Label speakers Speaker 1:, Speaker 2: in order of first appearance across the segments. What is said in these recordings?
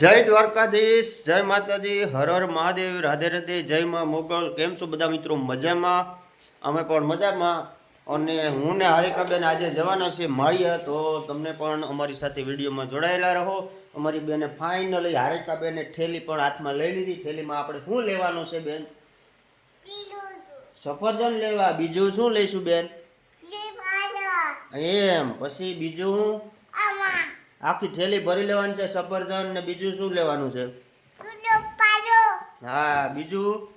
Speaker 1: જય દ્વારકાધીશ જય માતાજી હર હર મહાદેવ રાધે રાધે જય માં મોગલ. કેમ છો બધા મિત્રો? મજામાં? અમે પણ મજામાં. અને હું ને હારિકાબેન આજે જવાના છે મળીએ તો તમને પણ અમારી સાથે વિડીયોમાં જોડાયેલા રહો. અમારી બેને ફાઇનલી હારિકાબેને ઠેલી પણ હાથમાં લઈ લીધી. ઠેલીમાં આપણે શું લેવાનું છે બેન? સફરજન લેવા બીજું શું લઈશું બેન? એમ પછી બીજું? આખી થેલી ભરી લેવાની છે સફરજન ને બીજું શું લેવાનું છે? હા બીજું?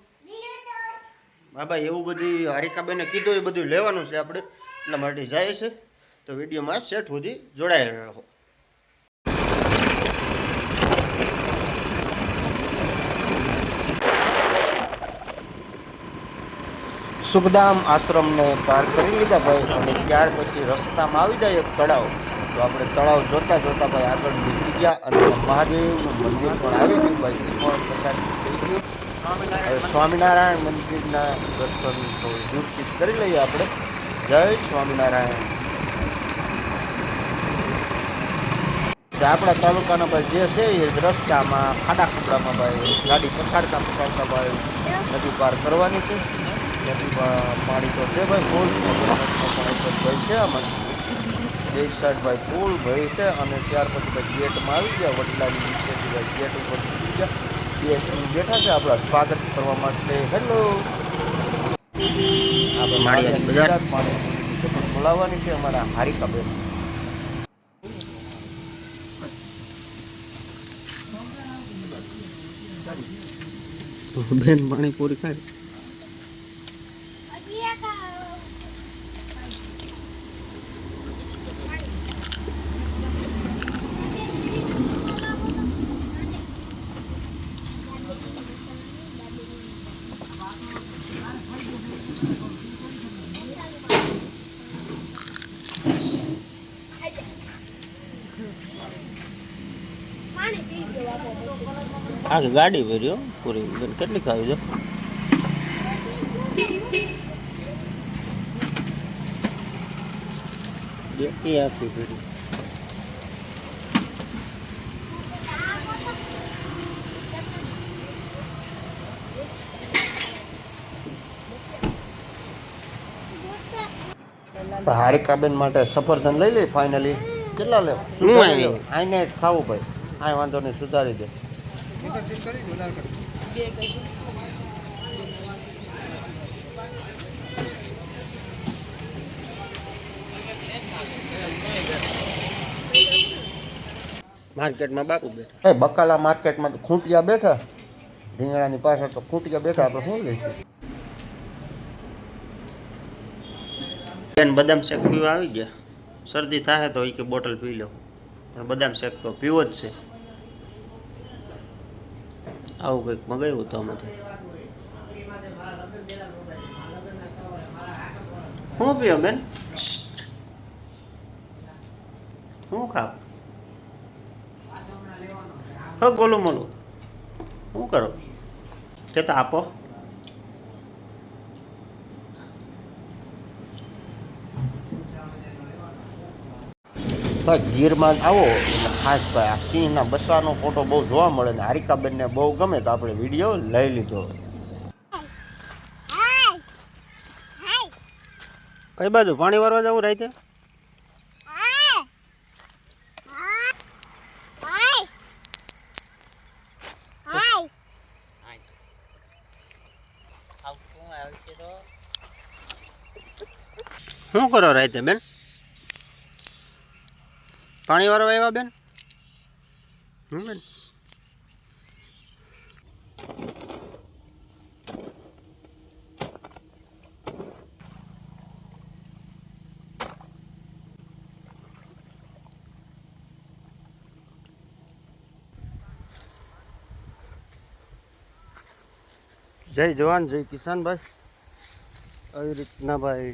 Speaker 1: બાબા એવું બધી હારિકાબેને કીધું એ બધું લેવાનું છે આપણે. એટલા માટે જાય છે. તો વિડીયોમાં સેટ સુધી જોડાયેલા રહો. સુખધામ આશ્રમને પાર કરી લીધા ભાઈ અને ત્યાર પછી રસ્તામાં આવી જાય એક તળાવ. તો આપણે તળાવ જોતા જોતા ભાઈ આગળ નીકળી ગયા અને મહાદેવનું મંદિર પણ આવી ગયું ભાઈ. એ પણ પ્રસાદ થઈ ગયું. સ્વામિનારાયણ મંદિરના દર્શન તો દૂરથી કરી લઈએ આપણે. જય સ્વામિનારાયણ. આપણા તાલુકાના ભાઈ જે છે એ રસ્તામાં, ખાડા ખુડામાં ભાઈ ગાડી પછાડતા પછાડતા ભાઈ નદી પાર કરવાની છે. નદી પાણી તો છે ભાઈ ફૂલ છે આમાં. એક સાઈડ ભાઈ ફૂલ ભાઈ છે અને ત્યાર પછી ભાઈ ગેટમાં આવી ગયા. વડલાની નીચેથી ગેટ ઉપર ચૂકી ગયા. બેસી બેઠા છે. આપણા સ્વાગત કરવા માટે. હેલો બોલાવવાની છે અમારા હારિકાબેન બેન પાણીપુરી ખાય? આ ગાડી ભર્યો પૂરી. કેટલી ખાવી છે? એ ભરી. હારિકાબેન માટે સફરજન લઈ લે ફાઇનલી કેટલા લે? શું આઈને ખાવું ભાઈ. આ વાંધો નહીં સુધારી દે. માર્કેટમાં બાપુ બેઠા. એ બકાલા માર્કેટમાં તો ખૂંટિયા બેઠા રીંગણાની પાછળ તો ખૂંટિયા બેઠા આપણે શું લઈશું? બેન બદામ શેક પીવા આવી ગયા? શરદી થાય તો એ કે બોટલ પી લો. પણ બદામ શેક તો પીવો જ છે. આવું કંઈક મગાવ્યું તો. આમાંથી શું પીઓ બેન શું ખાવ? હ, ગોલું મોલું. શું કરો? કે તો આપો. ભાઈ ગીરમાં આવો. એટલે ખાસ ભાઈ, આ સિંહના બસાનો ફોટો બહુ જોવા મળે ને હારિકાબેનને બહુ ગમે તો આપણે વીડિયો લઈ લીધો. કઈ બાજુ, પાણી વારવા જવું રાતે શું કરો રાતે બેન? પાણી વાળવા આવ્યા બેન? હમ બેન. જય જવાન, જય કિસાન ભાઈ આવી રીતના ભાઈ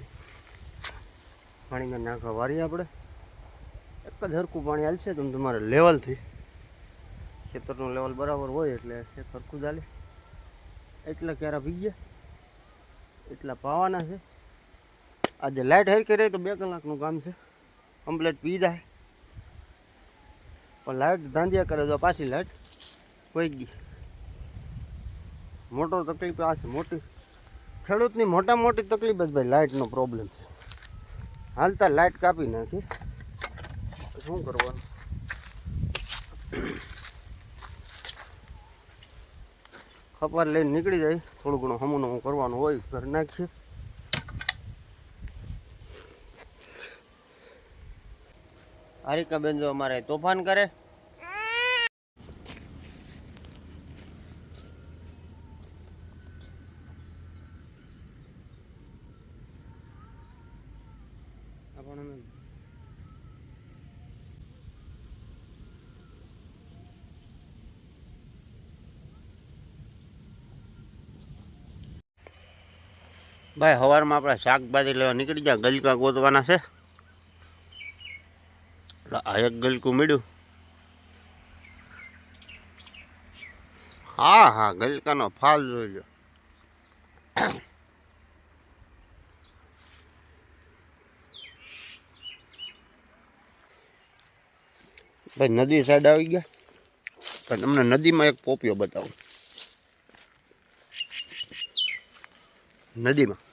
Speaker 1: પાણીમાં નાખવા વારીએ આપણે. એક જ હરખું પાણી હાલશે તમે તમારે લેવલથી ખેતરનું લેવલ બરાબર હોય એટલે ખેતર હરખું ચાલે. એટલા ક્યારા ભીગ્યા એટલા પાવાના છે. આજે લાઇટ હેર કરે તો બે કલાકનું કામ છે. કમ્પ્લેટ પી જાય. પણ લાઇટ ધાંધિયા કરે તો પાછી લાઇટ કોઈ ગઈ. મોટો તકલીફ આ છે, મોટી. ખેડૂતની મોટા મોટી તકલીફ જ ભાઈ લાઇટનો પ્રોબ્લેમ છે. હાલતા લાઇટ કાપી નાખી. શું કરવાનું ખપાર લઈને નીકળી જાય. થોડું ઘણું હમું નમું કરવાનું હોય ઘર નાખીએ. હારિકા બેન જો અમારે તોફાન કરે. આપણને ભાઈ સવારમાં આપણે શાકભાજી લેવા નીકળી ગયા. ગલકા ગોતવાના છે. એટલે આ એક ગલકું મળ્યું. હા હા, ગલકાનો ફાલ જોઈ લો. ભાઈ, નદી સાઈડ આવી ગયા. પણ તમને નદીમાં એક પોપિયો બતાવું. નદીમાં.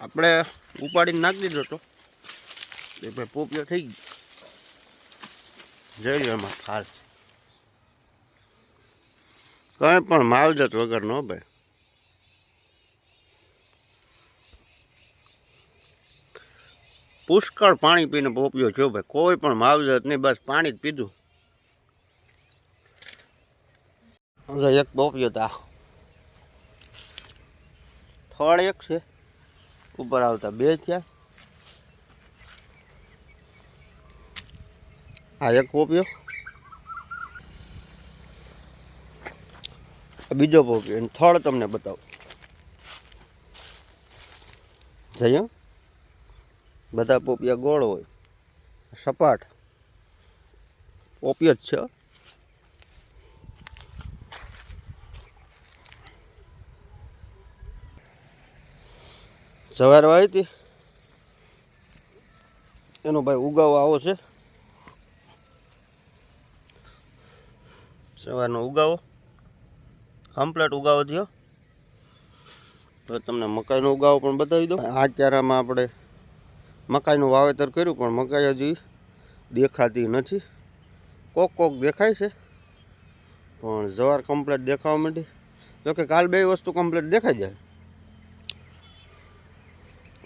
Speaker 1: આપણે ઉપાડીને નાખી દીધો હતો એ ભાઈ પોપિયો થઈ ગયો. જઈ લો એમાં ખાસ કંઈ પણ માવજત વગર નો ભાઈ. પુષ્કળ પાણી પીને પોપિયો થયો ભાઈ. કોઈ પણ માવજત નહીં, બસ પાણી જ પીધું. એક પોપિયો તા થળ એક છે. ઉપર આવતા. બે થયા? આ એક પોપિયો. બીજો પોપિયો. અને થળ તમને બતાવું. જઈએ. બધા પોપિયા ગોળ હોય. સપાટ. પોપિયો જ છે. હો. સવારે આવી હતી. એનો ભાઈ ઉગાવો આવો છે. સવારનો ઉગાવો. કમ્પ્લેટ ઉગાવો થયો. તો તમને મકાઈનો ઉગાવો પણ બતાવી દઉં. આ ચારામાં આપણે મકાઈનું વાવેતર કર્યું, પણ મકાઈ હજી દેખાતી નથી. કોક કોક દેખાય છે, પણ જવાર કમ્પ્લેટ દેખાવા માંડી. જોકે કાલ બે વસ્તુ કમ્પ્લેટ દેખાઈ જાય.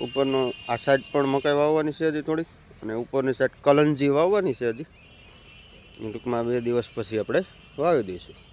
Speaker 1: ઉપરનો આ સાઈડ પણ મકાઈ વાવવાની છે હજી થોડી અને ઉપરની સાઈડ કલંજી વાવવાની છે હજી. ટૂંકમાં બે દિવસ પછી આપણે વાવી દઈશું.